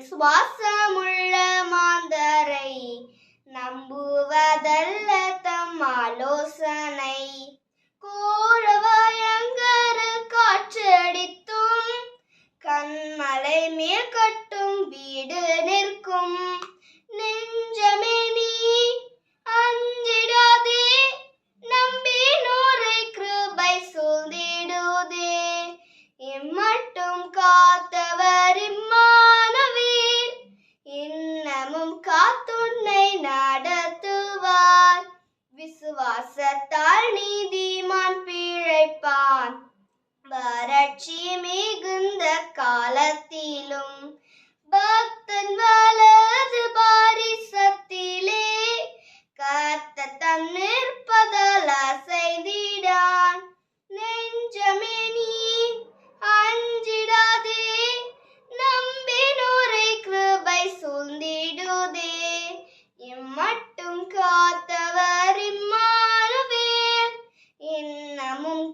சுவாசமுள்ள மாந்தரை நம்புவதல்ல தம் ஆலோசனை. கோரவயங்கர காற்றடித்தும் கண்மலை மேல் கட்டும் வீடு நிற்கும். தினமும் காத்துன்னை நடத்துவார் விசுவாசத்தால் நீதிமான் பிழைப்பான். வறட்சி மிகுந்த காலத்திலும் பக்தன் வலது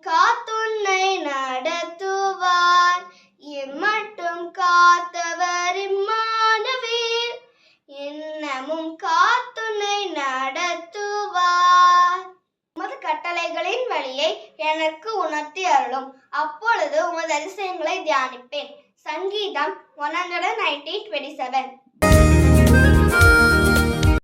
காத்துன்னை நடத்துவார். இம்மட்டும் காத்தவர் இம்மானவீர் இன்னமும் காத்துன்னை நடத்துவார். உமது கட்டளைகளின் வழியை எனக்கு உணர்த்தி அருளும். அப்பொழுது உமது அதிசயங்களை தியானிப்பேன். சங்கீதம் one hundred nineteen twenty seven